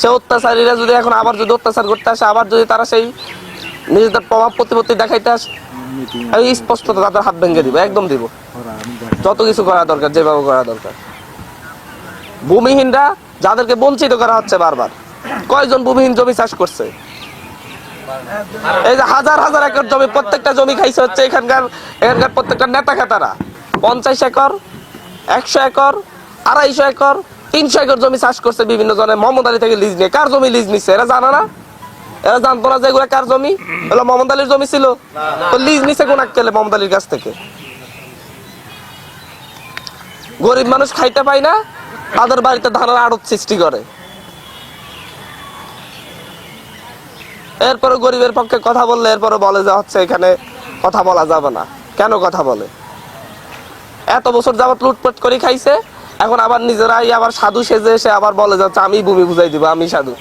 সে অত্যাচারীরা যদি এখন আবার যদি অত্যাচার করতে আসে, আবার যদি তারা সেই নিজেদের প্রভাব প্রতিপত্তি দেখাইতে আসে, আমি স্পষ্ট তাদের হাত ভেঙে দিব, একদম দিব। যত কিছু করা দরকার, যেভাবে করা দরকার। ভূমিহীনরা যাদেরকে বঞ্চিত করা হচ্ছে বারবার, কয়জন ভূমিহীন জমি চাষ করছে? এই যে হাজার হাজার একর জমি, প্রত্যেকটা জমি খাইছে হচ্ছে এখানকার এখানকার প্রত্যেকটা নেতা খেতারা। পঞ্চাশ একর, একশো একর, আড়াইশো একর তিনশো একর জমি চাষ করছে বিভিন্ন জনে মোহাম্মদ আলী থেকে লিজ নিয়ে। কার জমি লিজ নিচ্ছে এরা জানা না? এরা জানতো না যে এগুলো কার জমি? এগুলো মোহাম্মদ আলীর জমি ছিল? তো লিজ নিছে কোন আক্কেলে মোহাম্মদ আলীর কাছ থেকে? গরিব মানুষ খাইতে পায় না, তাদের বাড়িতে ধানের আড়ত সৃষ্টি করে। এরপরে গরিবের পক্ষে কথা বললে এরপরে বলে যে হচ্ছে এখানে কথা বলা যাবে না। কেন কথা বলে? এত বছর যাবত লুটপাট করে খাইছে এখন আবার নিজেরাই আবার সাধু সেজে এসে আবার বলে যাচ্ছে আমি ভূমি বুঝাই দিব, আমি সাধু।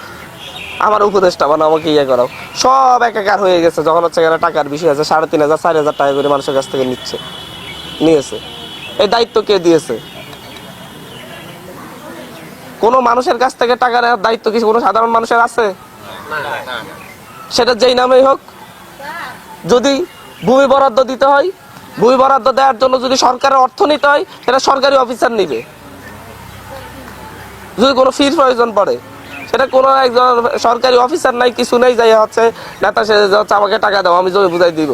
আমার উপদেশটা বানাও, আমাকে ইয়ে করাও। সব একাকার হয়ে গেছে, যখন হচ্ছে এখানে টাকার বিষয় আছে, সাড়ে তিন হাজার, চার হাজার টাকা করে মানুষের কাছ থেকে নিচ্ছে, নিয়েছে। এই দায়িত্ব কে দিয়েছে? কোনো মানুষের কাছ থেকে টাকা নেওয়ার দায়িত্ব কিছু কোনো সাধারণ মানুষের আছে? সেটা যেই নামেই হোক, যদি ভূমি বরাদ্দ দিতে হয়, ভূমি বরাদ্দ দেওয়ার জন্য যদি সরকারের অর্থ নিতে হয়, সেটা সরকারি অফিসার নিবে। যদি কোনো ফির প্রয়োজন পড়ে, সেটা কোনো একজন সরকারি অফিসার নাই, কিছু নেই, যাই হচ্ছে, নেতা সে হচ্ছে আমাকে টাকা দাও, আমি জমি বুঝাই দিব।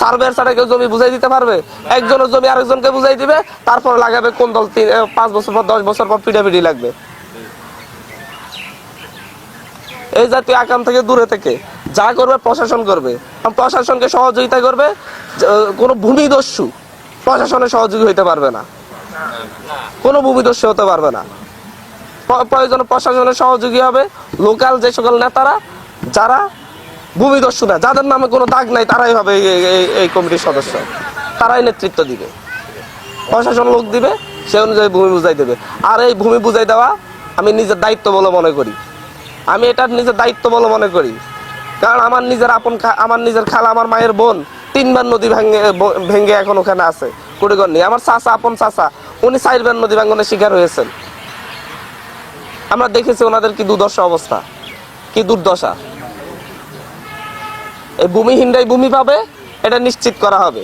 সার্ভেয়ার ছাড়া কেউ জমি বুঝাই দিতে পারবে? একজনের জমি আরেকজনকে বুঝাই দিবে, তারপর লাগাবে কোন দল, তিন পাঁচ বছর পর, দশ বছর পর পিটাপিটি লাগবে। এই জাতীয় আকাম থেকে দূরে থেকে যা করবে, প্রশাসন করবে। প্রশাসনকে সহযোগিতা করবে কোনো ভূমিদস্যু প্রশাসনের সহযোগী হইতে পারবে না। কোনো ভূমিদস্যু হতে পারবে না। প্রয়োজনে, প্রশাসনের সহযোগী হবে, লোকাল যে সকল নেতারা, যারা ভূমিদস্যু না যাদের নামে কোনো দাগ নাই, তারাই হবে এই- কমিটির সদস্য। তারাই নেতৃত্ব দিবে। প্রশাসন লোক দিবে, সে অনুযায়ী ভূমি বুঝাই দেবে। আর এই ভূমি বুঝাই দেওয়া আমি নিজের দায়িত্ব বলে মনে করি। আমি এটা নিজের দায়িত্ব বলে মনে করি। কারণ আমার নিজের আপন আমার নিজের খালা, আমার মায়ের বোন তিনবার নদী ভেঙে ভেঙে এখন ওখানে আছে কুড়িগর নিয়ে। আমার চাচা, আপন চাচা, উনি চারবার নদী ভাঙ্গনের শিকার হয়েছেন। আমরা দেখেছি ওনাদের কি দুর্দশা অবস্থা, কি দুর্দশা। এই ভূমিহীনরাই ভূমি পাবে, এটা নিশ্চিত করা হবে।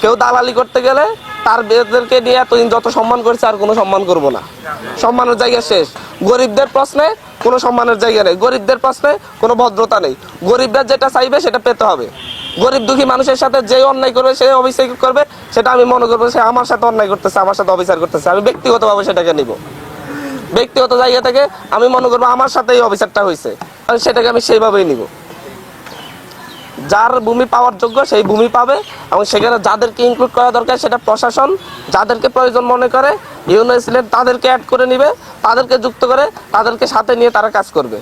কেউ দালালি করতে গেলে তার বেদেরকে নিয়ে এতদিন যত সম্মান করেছে, আর কোনো সম্মান করব না। সম্মানের জায়গা শেষ। গরিবদের প্রশ্নে কোনো সম্মানের জায়গা নেই। গরিবদের প্রশ্নে কোনো ভদ্রতা নেই। গরিবরা যেটা চাইবে সেটা পেতে হবে। গরিব দুঃখী মানুষের সাথে যে অন্যায় করবে, সে অবিচার করবে, সেটা আমি মনে করব সে আমার সাথে অন্যায় করতেছে, আমার সাথে অবিচার করতেছে। আমি ব্যক্তিগতভাবে সেটাকে নিব। ব্যক্তিগত জায়গা থেকে আমি মনে করব আমার সাথে এই অবিচারটা হয়েছে। আর সেটাকে আমি সেইভাবেই নিব। যার ভূমি পাওয়ার যোগ্য, সেই ভূমি পাবে এবং সেখানে যাদেরকে ইনক্লুড করা দরকার সেটা প্রশাসন, যাদেরকে প্রয়োজন মনে করে ইউনিয়ন সিলেট তাদেরকে অ্যাড করে নিবে, তাদেরকে যুক্ত করে, তাদেরকে সাথে নিয়ে তারা কাজ করবে।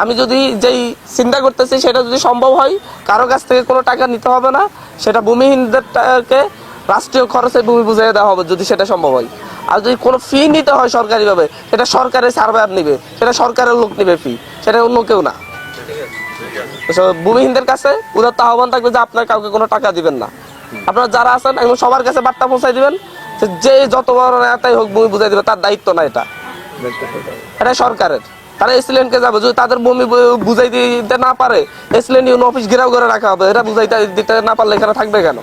আমি যদি যেই চিন্তা করতেছি, সেটা যদি সম্ভব হয়, কারও কাছ থেকে কোনো টাকা নিতে হবে না, সেটা ভূমিহীনদেরকে রাষ্ট্রীয় খরচে ভূমি বুঝিয়ে দেওয়া হবে যদি সেটা সম্ভব হয়। আর যদি কোনো ফি নিতে হয় সরকারিভাবে, সেটা সরকারের সার্ভার নিবে, সেটা সরকারের লোক নিবে ফি সেটা অন্য কেউ না। ভূমিহীনদের কাছে উদাত্ত আহ্বান থাকবে যে আপনার কাউকে কোনো টাকা দিবেন না। আপনারা যারা আছেন একদম সবার কাছে বার্তা পৌঁছাই দিবেন যে যত বড় নেতাই হোক ভূমি বুঝাই দিবে, তার দায়িত্ব না এটা। এটা সরকারের। তারা এসিলেন্টকে যাবে, যদি তাদের ভূমি বুঝাই দিতে না পারে এসিলেন্ট ইউনো অফিস ঘেরাও করে রাখা হবে, এটা বুঝাইতে দিতে না পারলে এখানে থাকবে কেন?